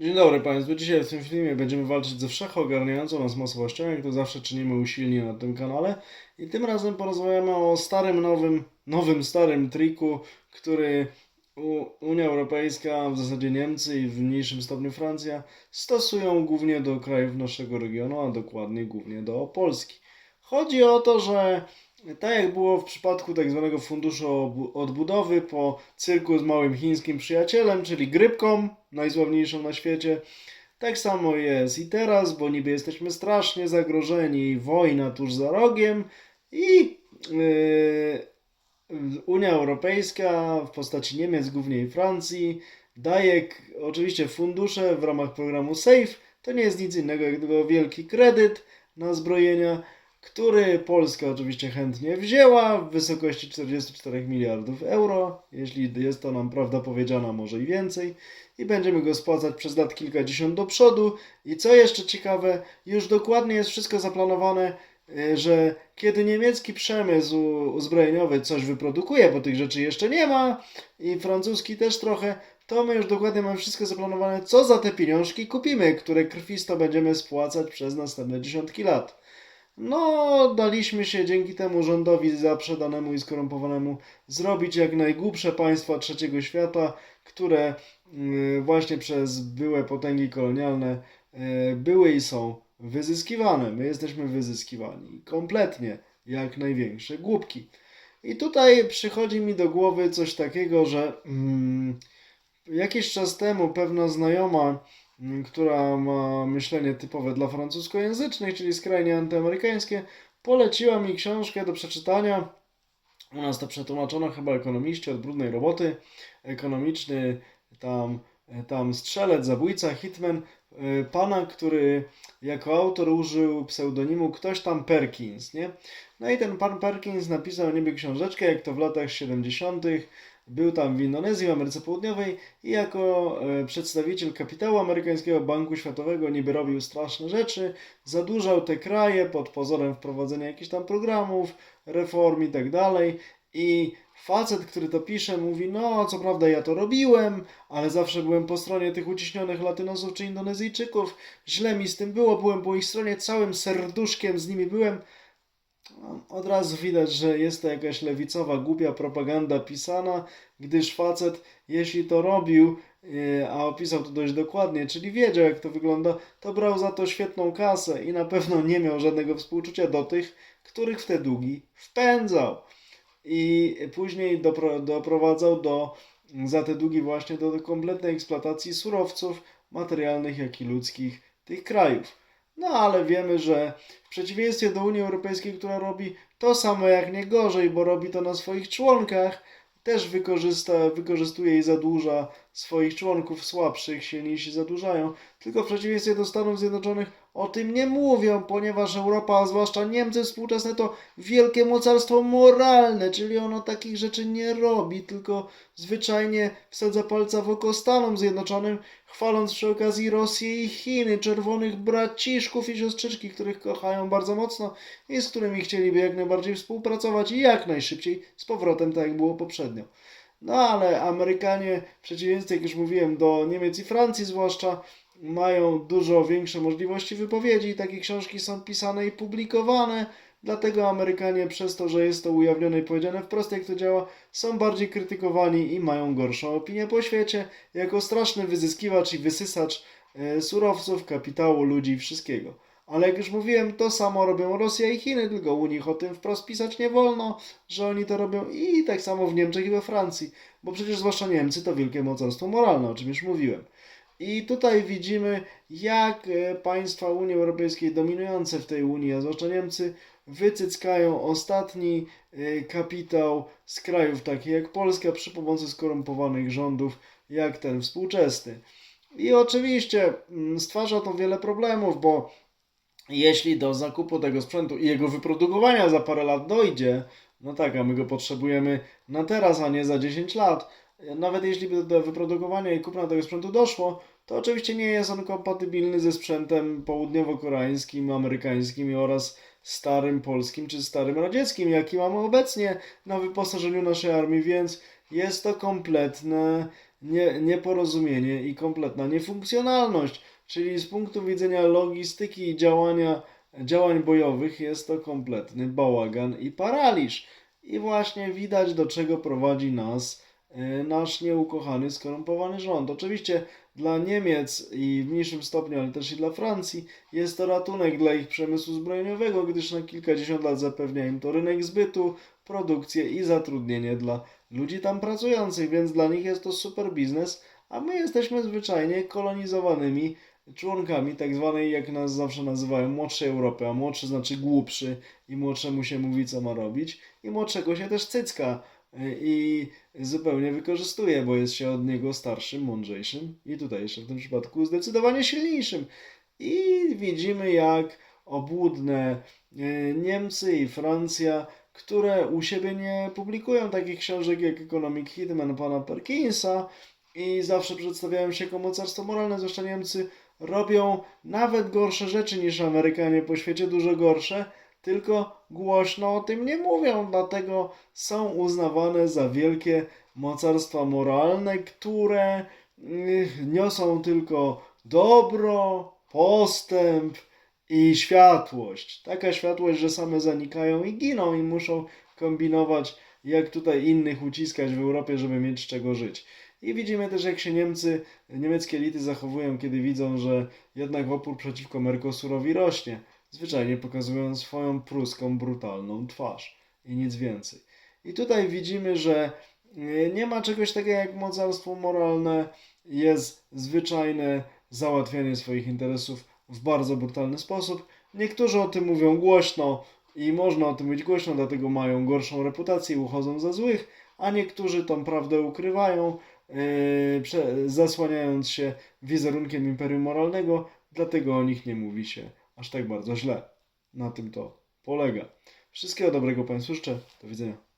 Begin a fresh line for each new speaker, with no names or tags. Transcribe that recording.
Dzień dobry Państwu. Dzisiaj w tym filmie będziemy walczyć ze wszechogarniającą nas masłowością, jak to zawsze czynimy usilnie na tym kanale. I tym razem porozmawiamy o starym, nowym, nowym, starym triku, który Unia Europejska, w zasadzie Niemcy i w mniejszym stopniu Francja, stosują głównie do krajów naszego regionu, a dokładnie głównie do Polski. Chodzi o to, że tak jak było w przypadku tak zwanego funduszu odbudowy po cyrku z małym chińskim przyjacielem, czyli grypką, najsławniejszą na świecie, tak samo jest i teraz, bo niby jesteśmy strasznie zagrożeni, wojna tuż za rogiem i yy, Unia Europejska w postaci Niemiec, głównie i Francji, daje oczywiście fundusze w ramach programu SAFE. To nie jest nic innego jak tylko wielki kredyt na zbrojenia, który Polska oczywiście chętnie wzięła w wysokości 44 miliardów euro, jeśli jest to nam prawda powiedziana, może i więcej, i będziemy go spłacać przez lat kilkadziesiąt do przodu. I co jeszcze ciekawe, już dokładnie jest wszystko zaplanowane, y, że kiedy niemiecki przemysł uzbrojeniowy coś wyprodukuje, bo tych rzeczy jeszcze nie ma, i francuski też trochę, to my już dokładnie mamy wszystko zaplanowane, co za te pieniążki kupimy, które krwisto będziemy spłacać przez następne dziesiątki lat. No, daliśmy się dzięki temu rządowi zaprzedanemu i skorumpowanemu zrobić jak najgłupsze państwa trzeciego świata, które y, właśnie przez byłe potęgi kolonialne y, były i są wyzyskiwane. My jesteśmy wyzyskiwani kompletnie, jak największe głupki. I tutaj przychodzi mi do głowy coś takiego, że mm, jakiś czas temu pewna znajoma, która ma myślenie typowe dla francuskojęzycznych, czyli skrajnie antyamerykańskie, poleciła mi książkę do przeczytania. U nas to przetłumaczono chyba ekonomiści od brudnej roboty. Ekonomiczny tam, tam strzelec, zabójca, hitman, y, pana, który jako autor użył pseudonimu ktoś tam Perkins, nie? No i ten pan Perkins napisał niby książeczkę, jak to w latach 70. Był tam w Indonezji, w Ameryce Południowej i jako e, przedstawiciel kapitału amerykańskiego Banku Światowego niby robił straszne rzeczy, zadłużał te kraje pod pozorem wprowadzenia jakichś tam programów, reform i tak dalej. I facet, który to pisze, mówi: No, co prawda ja to robiłem, ale zawsze byłem po stronie tych uciśnionych Latynosów czy Indonezyjczyków. Źle mi z tym było, byłem po ich stronie, całym serduszkiem z nimi byłem. Od razu widać, że jest to jakaś lewicowa, głupia propaganda pisana, gdyż facet, jeśli to robił, yy, a opisał to dość dokładnie, czyli wiedział jak to wygląda, to brał za to świetną kasę i na pewno nie miał żadnego współczucia do tych, których w te długi wpędzał. I później dopro, doprowadzał do, za te długi właśnie do kompletnej eksploatacji surowców materialnych, jak i ludzkich tych krajów. No ale wiemy, że w przeciwieństwie do Unii Europejskiej, która robi to samo jak nie gorzej, bo robi to na swoich członkach, też wykorzysta, wykorzystuje i zadłuża swoich członków słabszych, silniejsi zadłużają. Tylko w przeciwieństwie do Stanów Zjednoczonych o tym nie mówią, ponieważ Europa, a zwłaszcza Niemcy współczesne, to wielkie mocarstwo moralne, czyli ono takich rzeczy nie robi, tylko zwyczajnie wsadza palca w oko Stanom Zjednoczonym, chwaląc przy okazji Rosję i Chiny, czerwonych braciszków i siostrzyczki, których kochają bardzo mocno i z którymi chcieliby jak najbardziej współpracować i jak najszybciej z powrotem, tak jak było poprzednio. No ale Amerykanie, w przeciwieństwie, jak już mówiłem, do Niemiec i Francji zwłaszcza, mają dużo większe możliwości wypowiedzi i takie książki są pisane i publikowane. Dlatego Amerykanie, przez to, że jest to ujawnione i powiedziane wprost, jak to działa, są bardziej krytykowani i mają gorszą opinię po świecie, jako straszny wyzyskiwacz i wysysacz e, surowców, kapitału, ludzi i wszystkiego. Ale jak już mówiłem, to samo robią Rosja i Chiny, tylko u nich o tym wprost pisać nie wolno, że oni to robią i tak samo w Niemczech i we Francji, bo przecież zwłaszcza Niemcy to wielkie mocarstwo moralne, o czym już mówiłem. I tutaj widzimy, jak e, państwa Unii Europejskiej dominujące w tej Unii, a zwłaszcza Niemcy, wycyckają ostatni e, kapitał z krajów takich jak Polska przy pomocy skorumpowanych rządów, jak ten współczesny. I oczywiście mm, stwarza to wiele problemów, bo jeśli do zakupu tego sprzętu i jego wyprodukowania za parę lat dojdzie, no tak, a my go potrzebujemy na teraz, a nie za 10 lat, nawet jeśli by do wyprodukowania i kupna tego sprzętu doszło, to oczywiście nie jest on kompatybilny ze sprzętem południowo-koreańskim, amerykańskim oraz starym polskim czy starym radzieckim, jaki mamy obecnie na wyposażeniu naszej armii, więc jest to kompletne nie, nieporozumienie i kompletna niefunkcjonalność. Czyli z punktu widzenia logistyki i działania, działań bojowych jest to kompletny bałagan i paraliż. I właśnie widać, do czego prowadzi nas y, nasz nieukochany, skorumpowany rząd. Oczywiście dla Niemiec i w mniejszym stopniu, ale też i dla Francji jest to ratunek dla ich przemysłu zbrojeniowego, gdyż na kilkadziesiąt lat zapewnia im to rynek zbytu, produkcję i zatrudnienie dla ludzi tam pracujących, więc dla nich jest to super biznes, a my jesteśmy zwyczajnie kolonizowanymi członkami tak zwanej, jak nas zawsze nazywają, młodszej Europy, a młodszy znaczy głupszy i młodszemu się mówi, co ma robić i młodszego się też cycka y, i zupełnie wykorzystuje, bo jest się od niego starszym, mądrzejszym i tutaj jeszcze w tym przypadku zdecydowanie silniejszym. I widzimy, jak obłudne y, Niemcy i Francja, które u siebie nie publikują takich książek jak Economic Hitman pana Perkinsa i zawsze przedstawiają się jako mocarstwo moralne, zwłaszcza Niemcy robią nawet gorsze rzeczy niż Amerykanie po świecie, dużo gorsze, tylko głośno o tym nie mówią, dlatego są uznawane za wielkie mocarstwa moralne, które y, niosą tylko dobro, postęp i światłość. Taka światłość, że same zanikają i giną i muszą kombinować, jak tutaj innych uciskać w Europie, żeby mieć z czego żyć. I widzimy też, jak się Niemcy, niemieckie elity zachowują, kiedy widzą, że jednak opór przeciwko Mercosurowi rośnie, zwyczajnie pokazując swoją pruską, brutalną twarz i nic więcej. I tutaj widzimy, że y, nie ma czegoś takiego jak mocarstwo moralne, jest zwyczajne załatwianie swoich interesów w bardzo brutalny sposób. Niektórzy o tym mówią głośno i można o tym mówić głośno, dlatego mają gorszą reputację i uchodzą za złych, a niektórzy tą prawdę ukrywają, zasłaniając się wizerunkiem imperium moralnego, dlatego o nich nie mówi się aż tak bardzo źle. Na tym to polega. Wszystkiego dobrego Państwu życzę. Do widzenia.